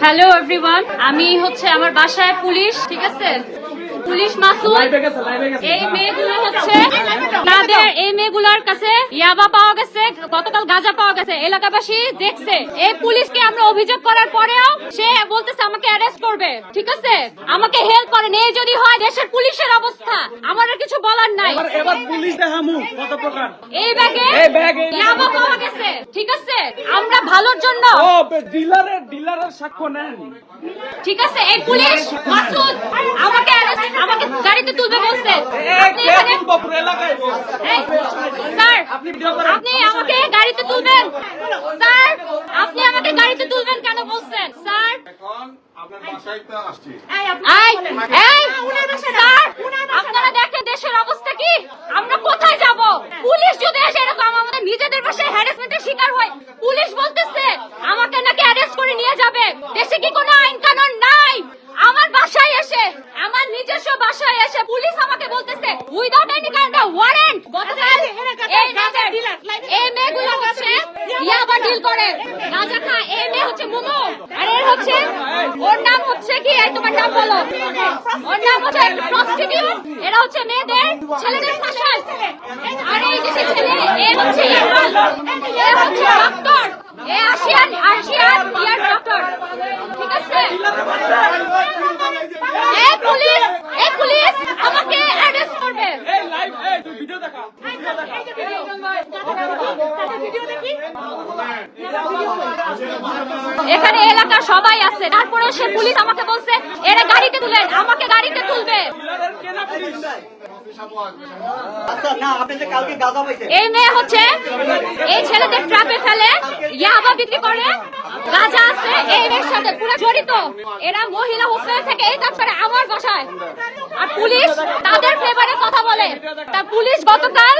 Hello everyone আমি হচ্ছে আমার বাসায় পুলিশ ঠিক আছে? পুলিশ মাসুদ এই মেয়েগুলো হচ্ছে তাদের এই মেয়েগুলোর কাছে ইয়াবা পাওয়া গেছে গতকাল গাঁজা পাওয়া গেছে। এলাকাবাসী দেখছে। এই পুলিশকে আমরা অভিযোগ করার পরেও সে অ্যারেস্ট করবে ঠিক আছে? আমাকে হেল্প করেন এই যদি হয় দেশের পুলিশের অবস্থা। আমার আর কিছু বলার নাই। এবার এবার পুলিশ দেখামু কত প্রকার। এই ব্যাগে এই ব্যাগে। ইয়াবা পাওয়া গেছে ঠিক আছে? আমরা ভালোর জন্য ও ডিলারের ডিলারের সাক্ষ্য নেন। ঠিক আছে এই পুলিশ মাসুদ আমাকে আমাকে গাড়িতে তুলবে বলছে। আপনি এখানে এলাকায় স্যার। আপনি ভিডিও করেন আপনি আমাকে গাড়িতে তুলবেন স্যার আপনি আমাকে গাড়িতে তুলবেন কেন বলছেন স্যার। এখন আপনার বাসায় তো আসছি। এই, এই, আপনারা দেখেন দেশের অবস্থা কি? আমরা কোথায় যাব? পুলিশ যদি এসে এরকম আমাদের নিজেদের বাসায় হ্যারাসমেন্টের শিকার হয় পুলিশ বলতেছে আমাকে নাকি অ্যারেস্ট করে নিয়ে যাবে। দেশে কি কোনো আইন কানুন নাই? আমার বাসায় এসে আমার নিজস্ব বাসায় এসে পুলিশ আমাকে বলতেছে without any kind of warrant গতকাল এই গাজার এই মেয়েগুলো হচ্ছে ইয়াবা ডিল করে। গাজা খায় এই মেয়ে হচ্ছে মোমো। হচ্ছে ওর নাম হচ্ছে কি এই তোমার নাম বলো ওর নাম হচ্ছে প্রস্টিটিউট এরা হচ্ছে মেয়েদের ছেলেদের ফাঁসায় আর এই যে ছেলে এ হচ্ছে এ হচ্ছে ডক্টর এ আসিয়ান আসিয়ান ইয়ার ডক্টর ঠিক আছে এই পুলিশ এই পুলিশ আমাকে অ্যারেস্ট করবে এই লাইভ এই তুই ভিডিও দেখা ভিডিও দেখা এখানে এলাকার সবাই আছে। তারপরে সে পুলিশ আমাকে বলছে এরা গাড়িতে তুলেন আমাকে গাড়িতে তুলবে। আচ্ছা এই মেয়ে হচ্ছে এই ছেলেদের ট্রাপে ফেলে ইয়াবা বিক্রি করে। গাজা আছে এই মেয়ের সাথে পুরো জড়িত। এরা মহিলা হোস্টেল থেকে এই কাজ করে আমার বাসায়। আর পুলিশ তাদের ফেভারে কথা বলে। তা পুলিশ গতকাল